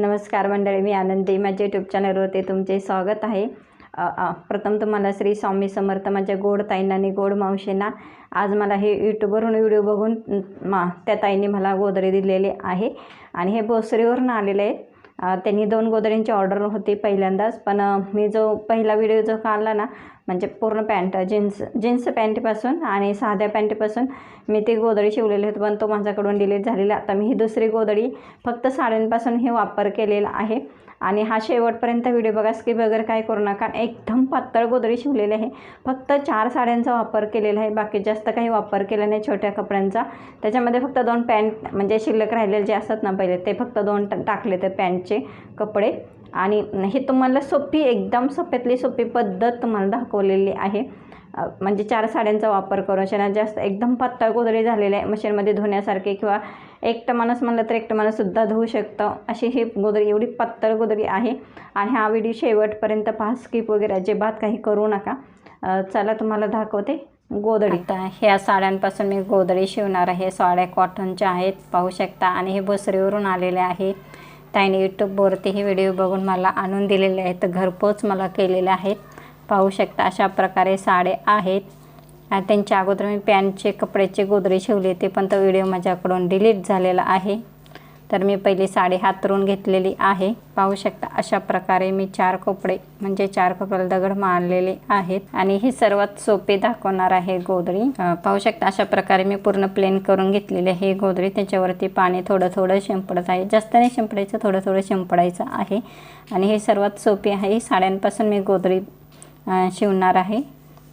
नमस्कार मंडळी मी आनंदी माझ्या यूट्यूब चॅनलवरती तुमचे स्वागत आहे. प्रथम तुम्हाला श्री स्वामी समर्थ माझ्या गोड ताईंना आणि गोड मावशींना. आज मला हे यूट्यूबवरून व्हिडिओ बघून मा त्या ताईंनी मला गोदरे दिलेले आहे. आणि हे बोसरीवरून आलेले आहेत. त्यांनी दोन गोदरींची ऑर्डर होती पहिल्यांदाच. पण मी जो पहिला व्हिडिओ जो काढला ना म्हणजे पूर्ण पॅन्ट जीन्स जीन्स पॅन्टपासून आणि साध्या पॅन्टपासून मी ते गोदडी शिवलेले होते पण तो माझ्याकडून डिलीट झालेला आता मी ही दुसरी गोदडी फक्त साड्यांपासून हे वापर केलेला आहे. आणि हा शेवटपर्यंत व्हिडिओ बघा स्किप वगैरे काय करू नका. एकदम पातळ गोदडी शिवलेली आहे. फक्त चार साड्यांचा वापर केलेला आहे. बाकी जास्त काही वापर केला नाही छोट्या कपड्यांचा. त्याच्यामध्ये फक्त दोन पॅन्ट म्हणजे शिल्लक राहिलेले जे असतात ना पहिले ते फक्त दोन टाकले ते पॅन्टचे कपडे. आणि हे तुम्हाला सोपी एकदम सोप्यातली सोपी पद्धत तुम्हाला दाखवलेली आहे. म्हणजे चार साड्यांचा वापर करून शेणा जास्त एकदम पातळ गोदडी झालेले आहे मशीनमध्ये धुण्यासारखे किंवा एकटं माणूस म्हणलं तर एकटं माणूससुद्धा धुवू शकतं. अशी ही गोदरी एवढी पातळ गोदरी आहे. आणि हा व्हिडिओ शेवटपर्यंत पहा स्किप वगैरे अजिबात काही करू नका. चला तुम्हाला दाखवते गोदडी. तर ह्या साड्यांपासून मी गोदडी शिवणार आहे. साड्या कॉटनच्या आहेत पाहू शकता. आणि हे बसरीवरून आलेले आहेत त्याने यूट्यूबवरती हे व्हिडिओ बघून मला आणून दिलेले आहेत. घरपोच मला केलेले आहेत पाहू शकता अशा प्रकारे साडे आहेत. त्यांच्या अगोदर मी पॅन्टचे कपड्याचे गोदरे शिवले ते पण तो व्हिडिओ माझ्याकडून डिलीट झालेला आहे. तर मी पहिली साडी हातरून घेतलेली आहे. पाहू शकता अशा प्रकारे मी चार कपडे म्हणजे चार कपडे दगड मारलेले आहेत. आणि ही सर्वात सोपे दाखवणार आहे गोदरी पाहू शकता अशा प्रकारे मी पूर्ण प्लेन करून घेतलेली आहे गोदरी त्याच्यावरती पाणी थोडं थोडं शिंपडत आहे. जास्त नाही शिंपडायचं थोडं थोडं शिंपडायचं आहे. आणि हे सर्वात सोपे आहे. साड्यांपासून मी गोदरी शिवणार आहे.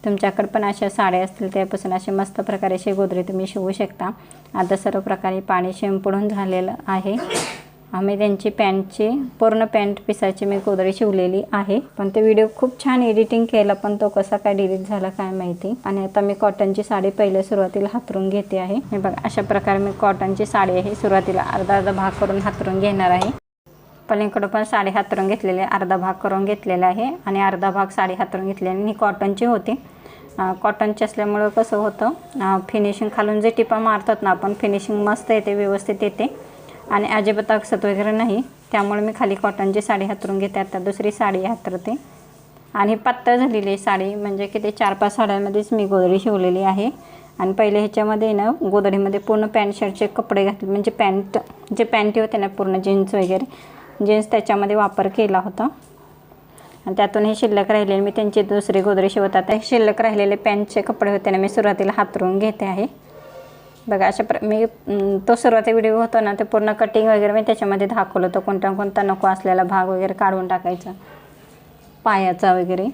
तुमच्याकडे पण अशा साड्या असतील त्यापासून असे मस्त प्रकारे असे गोदरे तुम्ही शिवू शकता. आता सर्व प्रकारे पाणी शिंपडून झालेलं आहे. आम्ही त्यांची पॅन्टची पूर्ण पॅन्ट पिसाची मी गोदरी शिवलेली आहे. पण ते व्हिडिओ खूप छान एडिटिंग केला पण तो कसा काय डिलीट झाला काय माहिती. आणि आता मी कॉटनची साडी पहिल्या सुरुवातीला हातरून घेते आहे. हे बघा अशा प्रकारे मी कॉटनची साडी आहे. सुरुवातीला अर्धा अर्धा भाग करून हातरून घेणार आहे. पलीकडं पण साडी हातरून घेतलेली आहे. अर्धा भाग करून घेतलेला आहे. आणि अर्धा भाग साडी हातरून घेतलेली मी ही कॉटनची होती. कॉटनचे असल्यामुळं कसं होतं फिनिशिंग खालून जे टिपा मारतात ना आपण फिनिशिंग मस्त येते व्यवस्थित येते. आणि अजिबात अक्षत वगैरे नाही. त्यामुळे मी खाली कॉटनची साडी हातरून घेते. आता दुसरी साडी हातरते. आणि पातळ झालेली आहे साडी. म्हणजे किती चार पाच साड्यांमध्येच मी गोदडी शिवलेली आहे. आणि पहिले ह्याच्यामध्ये ना गोदडीमध्ये पूर्ण पॅन्ट शर्टचे कपडे घातले. म्हणजे पॅन्ट जे पॅन्टी होते ना पूर्ण जीन्स वगैरे जीन्स त्याच्यामध्ये वापर केला होता. आणि त्यातून हे शिल्लक राहिलेले मी त्यांची दुसरी गोदरे शिवत आता. हे शिल्लक राहिलेले पॅन्टचे कपडे होते ना मी सुरुवातीला हातरून घेते आहे. बघा अशा प्र मी तो सुरुवाती व्हिडिओ होतो ना ते पूर्ण कटिंग वगैरे मी त्याच्यामध्ये दाखवलं होतं कोणता कोणता नको असलेला भाग वगैरे काढून टाकायचा. पायाचा वगैरे.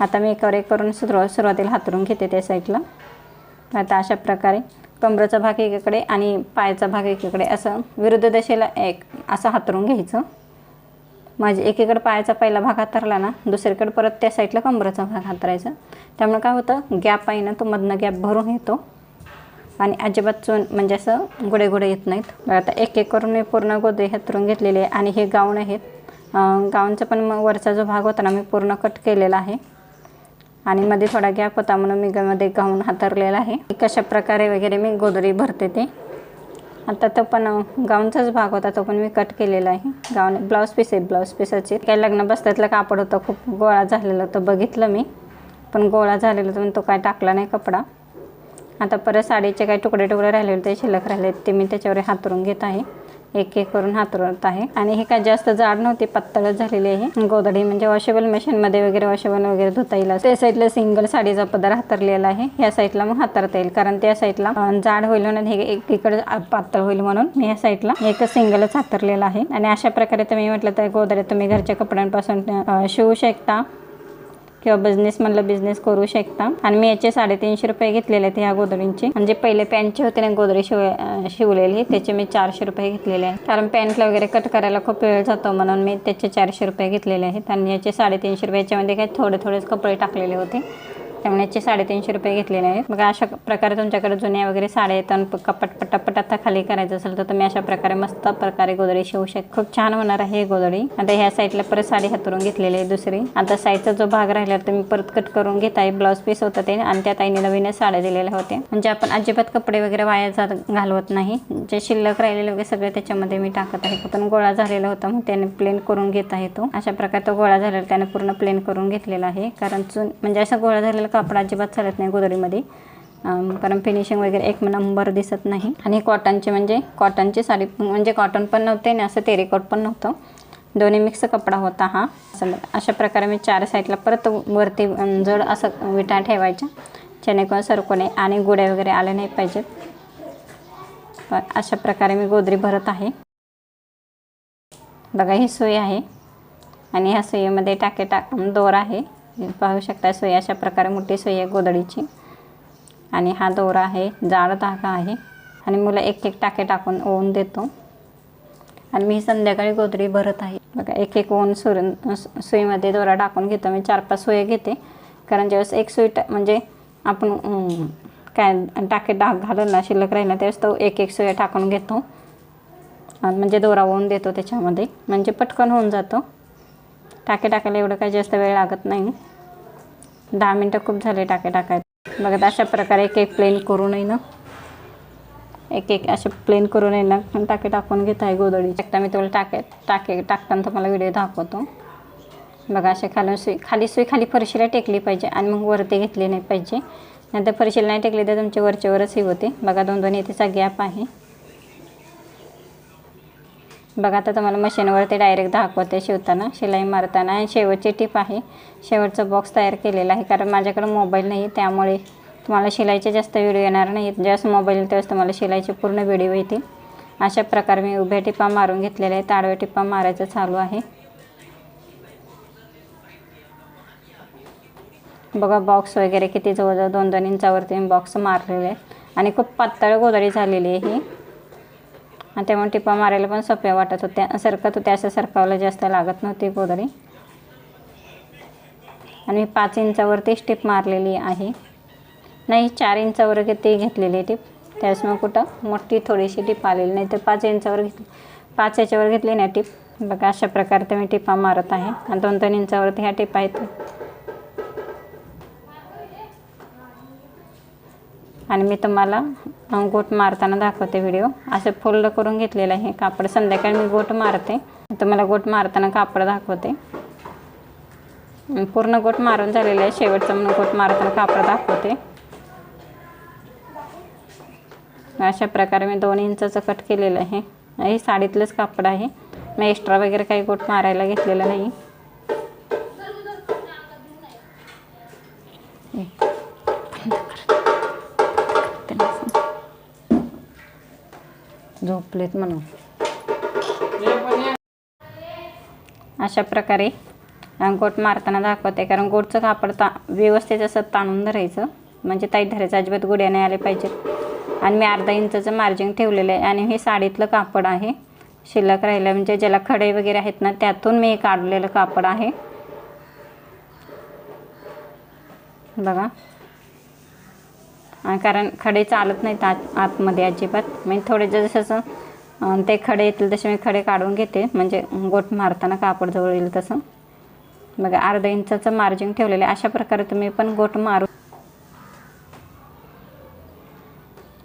आता मी एकावर एक करून सुरुवात सुरुवातीला हातरून घेते त्या साईडला आता अशा प्रकारे कमरेचा भाग एकीकडे आणि पायाचा भाग एकीकडे असं विरुद्ध दशेला एक असं हातरून घ्यायचं. माझे एकीकडे पायाचा पहिला भाग हातरला ना दुसरीकडे परत त्या साईडला कंबराचा भाग हातरायचा. त्यामुळे काय होतं गॅप आहे ना तो मधनं गॅप भरून येतो. आणि अजिबात चून म्हणजे असं गुडे गुडे येत नाहीत. आता एक एक करून मी पूर्ण गोदे हातरून घेतलेले आहे. आणि हे गाऊन आहेत गाऊनचा पण मग वरचा जो भाग होता ना मी पूर्ण कट केलेला आहे. आणि मध्ये थोडा गॅप होता म्हणून मी मध्ये गाऊन हातरलेला आहे. कशा प्रकारे वगैरे मी गोदरी भरते ते. आता तो पण गाऊनचाच भाग होता तो पण मी कट केलेला आहे. गाऊन ब्लाऊज पीस आहे ब्लाऊज पीसाचे काही लग्न बसत्यातलं कापड होतं खूप गोळा झालेलं होतं बघितलं मी. पण गोळा झालेला होता तो काय टाकला नाही कपडा. आता परत साडीचे काही तुकडे तुकडे राहिले होते शिल्लक राहिले ते मी त्याच्यावर हातरून घेत आहे. एक एक करून हातरत आहे. आणि हे काय जास्त जाड नव्हते पातळच झालेली आहे. गोदडी म्हणजे वॉशेबल मशीनमध्ये वगैरे वॉशेबल वगैरे धुता येईल त्या साईडला सिंगल साडीचा पदर हातरलेला आहे. या साईडला मग हातरता येईल. कारण त्या साईडला जाड होईल म्हणून हे एकीकडे पातळ होईल म्हणून मी या साईडला एक सिंगलच हातरलेला आहे. आणि अशा प्रकारे तुम्ही म्हटलं तर गोदड्या तुम्ही घरच्या कपड्यांपासून शिवू शकता. किंवा बिझनेस म्हणलं बिझनेस करू शकता. आणि मी याचे साडेतीनशे रुपये घेतलेले आहेत ह्या गोदरींचे. म्हणजे पहिले पॅन्टचे होते ना गोदरी शिव शिवलेली त्याचे मी चारशे रुपये घेतलेले आहेत. कारण पॅन्टला वगैरे कट करायला खूप वेळ जातो म्हणून मी त्याचे चारशे रुपये घेतलेले आहेत. आणि याचे साडेतीनशे रुपये याच्यामध्ये काही थोडे थोडेच कपडे टाकलेले होते. त्यामुळे याचे साडेतीनशे रुपये घेतलेले आहेत. बघा अशा प्रकारे तुमच्याकडे जुन्या वगैरे साड्या आहेत आणि कपाट पटापट आता खाली करायचं असेल तर तुम्ही अशा प्रकारे मस्त प्रकारे गोदडी शिवू शकता खूप छान होणार आहे गोदडी. आता ह्या साईडला परत साडी हातरून घेतलेली आहे दुसरी. आता साईडचा जो भाग राहिला तर परत कट करून घेत आहे ब्लाऊज पीस होतं ते आणि त्या ताईने नवीनच साड्या दिलेल्या होत्या. म्हणजे आपण अजिबात कपडे वगैरे वाया जात घालवत नाही. जे शिल्लक राहिलेले वगैरे सगळे त्याच्यामध्ये मी टाकत आहे. पण गोळा झालेला होता मग त्याने प्लेन करून घेत आहे तो. अशा प्रकारे तो गोळा झालेला त्याने पूर्ण प्लेन करून घेतलेला आहे. कारण चुन म्हणजे असा गोळा झालेला कापड अजिबात चालत नाही गोदरीमध्ये कारण फिनिशिंग वगैरे एक नंबर दिसत नाही. आणि कॉटनचे म्हणजे कॉटनची साडी म्हणजे कॉटन पण नव्हते आणि असं तेरेकॉट पण नव्हतं. दोन्ही मिक्स कपडा होता हा. असं अशा प्रकारे मी चार साईडला परत वरती जड असं विटा ठेवायच्या. जेणेकरून सरकणे आणि गुड्या वगैरे आल्या नाही पाहिजेत. अशा प्रकारे मी गोदरी भरत आहे. बघा ही सुई आहे. आणि ह्या सुईमध्ये टाके टाक दोर आहे. पाहू शकता सोय अशा प्रकारे मोठी सोय आहे गोदडीची आणि हा दोरा आहे जाड धागा आहे. आणि मुलं एक एक टाके टाकून ओवून देतो. आणि मी संध्याकाळी गोदडी भरत आहे. बघा एक एक ओन सुर सुईमध्ये दोरा टाकून घेतो. मी चार पाच सोय घेते. कारण ज्यावेळेस एक सुई टा म्हणजे आपण काय टाके डाग घालून ना शिल्लक राहिला त्यावेळेस तो एक एक सुया टाकून घेतो. आणि म्हणजे दोरा ओवून देतो त्याच्यामध्ये. म्हणजे पटकन होऊन जातो. टाके टाकायला एवढं काही जास्त वेळ लागत नाही. दहा मिनटं खूप झाले टाके टाकायला. बघा अशा प्रकारे एक एक प्लेन करून आहे ना. एक एक असे प्लेन करून आहे ना. टाके टाकून घेत आहे गोदडी एकदा मी तुला टाके टाके टाकताना तुम्हाला व्हिडिओ दाखवतो. बघा असे खालून सुई खाली सुई खाली फरशीला टेकली पाहिजे आणि मग वरती घेतली नाही पाहिजे. नंतर फरशीला नाही टेकली तर तुमचे वरचे वरच ही होते. बघा दोन दोन इथे गॅप आहे. बघा आता तुम्हाला मशीनवरती डायरेक्ट दाखवते शिवताना शिलाई मारताना. आणि शेवटची टीप आहे शेवटचं बॉक्स तयार केलेला आहे. कारण माझ्याकडे मोबाईल नाही त्यामुळे तुम्हाला शिलाईचे जास्त व्हिडिओ येणार नाहीत. ज्यावेळेस मोबाईल येईल तुम्हाला शिलाईचे पूर्ण व्हिडिओ येतील. अशा प्रकारे मी उभ्या टिपा मारून घेतलेल्या आहेत. आडव्या टिपा मारायचं चालू आहे. बघा बॉक्स वगैरे किती जवळजवळ दोन दोन इंचावरती मी बॉक्स मारलेले आहेत. आणि खूप पातळ गोदडी झालेली आहे ही. आणि त्यामुळे टिपा मारायला पण सोप्या वाटत होत्या. सरकत होत्या अशा सरकावला जास्त लागत नव्हती गोदडी आणि मी पाच इंचावरती स्टिप मारलेली आहे. नाही चार इंचावर ती घेतलेली टिप. त्यावेळेस मग कुठं? मोठी थोडीशी टिप आलेली नाही तर पाच इंचावर घेतली. पाच याच्यावर घेतली नाही टिप? बघा अशा प्रकारे मी टिपा मारत आहे. आणि दोन दोन इंचावरती ह्या टिपा आहेत. आणि मी तुम्हाला गोट मारताना दाखवते व्हिडिओ असं फोल्ड करून घेतलेलं आहे. कापड संध्याकाळी मी गोट मारते. तुम्हाला गोट मारताना कापड दाखवते. पूर्ण गोट मारून झालेलं आहे. शेवटचं म्हणून गोट मारताना कापड दाखवते. अशा प्रकारे मी दोन इंचाचं कट केलेलं आहे. हे साडीतलंच कापड आहे. मी एक्स्ट्रा वगैरे काही गोट मारायला घेतलेलं नाही. झोपलेत म्हणून. अशा प्रकारे गोट मारताना दाखवते कारण गोटचं कापड ता व्यवस्थित असं ताणून धरायचं. म्हणजे ताईत धरायचं अजिबात गुड्या नाही आले पाहिजेत आणि मी अर्धा इंचाचं मार्जिंग ठेवलेलं आहे आणि हे साडीतलं कापड आहे. शिल्लक राहिलं म्हणजे ज्याला खडे वगैरे आहेत ना त्यातून मी काढलेलं कापड आहे. बघा. कारण खडे चालत नाहीत आत आतमध्ये अजिबात. मी थोडे जसं ते खडे येतील तसे मी खडे काढून घेते. म्हणजे गोठ मारताना कापड जवळ येईल तसं. बघा अर्धा इंचाचं मार्जिंग ठेवलेलं आहे. अशा प्रकारे तुम्ही पण गोट मारू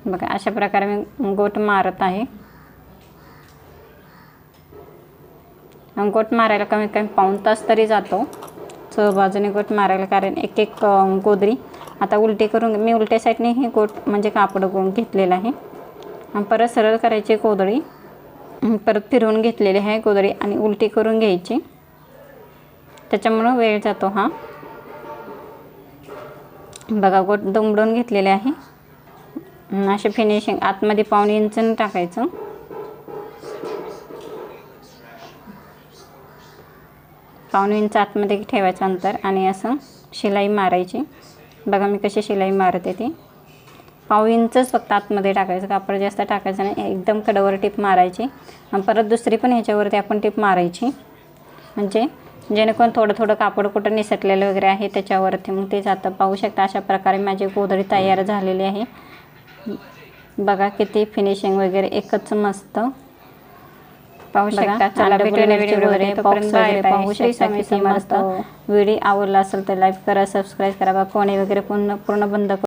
बघा अशा प्रकारे मी गोठ मारत आहे. गोठ गोट मारायला कमीत कमी पाऊण तास तरी जातो. च बाजूने गोट मारायला कारण एक एक गोदरी. आता उलटी करून मी उलट्या साईडने हे गोट म्हणजे कापड घेतलेलं आहे. परत सरळ करायची कोदळी. परत फिरवून घेतलेली आहे कोदळी आणि उलटी करून घ्यायची. त्याच्यामुळं वेळ जातो हा. बघा गोट दुमडून घेतलेले आहे. असे फिनिशिंग आतमध्ये पावणे इंचन टाकायचं. पावणे इंच आतमध्ये ठेवायचं अंतर आणि असं शिलाई मारायची. बघा मी कशी शिलाई मारते ती. पाव इंचच फक्त आतमध्ये टाकायचं कापड जास्त टाकायचं नाही एकदम कडावर टीप मारायची. आणि परत दुसरी पण ह्याच्यावरती आपण टीप मारायची. म्हणजे जेणेकरून थोडं थोडं कापड कुठं निसटलेलं वगैरे आहे त्याच्यावरती. मग ते जातं पाहू शकता अशा प्रकारे माझी गोधडी तयार झालेली आहे. बघा किती फिनिशिंग वगैरे एकच मस्त. पाहू शकता चला पाहू शकता किती मस्त. व्हिडिओ आवडला असेल तर लाईक करा सबस्क्राईब करा बा कोणी वगैरे पूर्ण पूर्ण बंद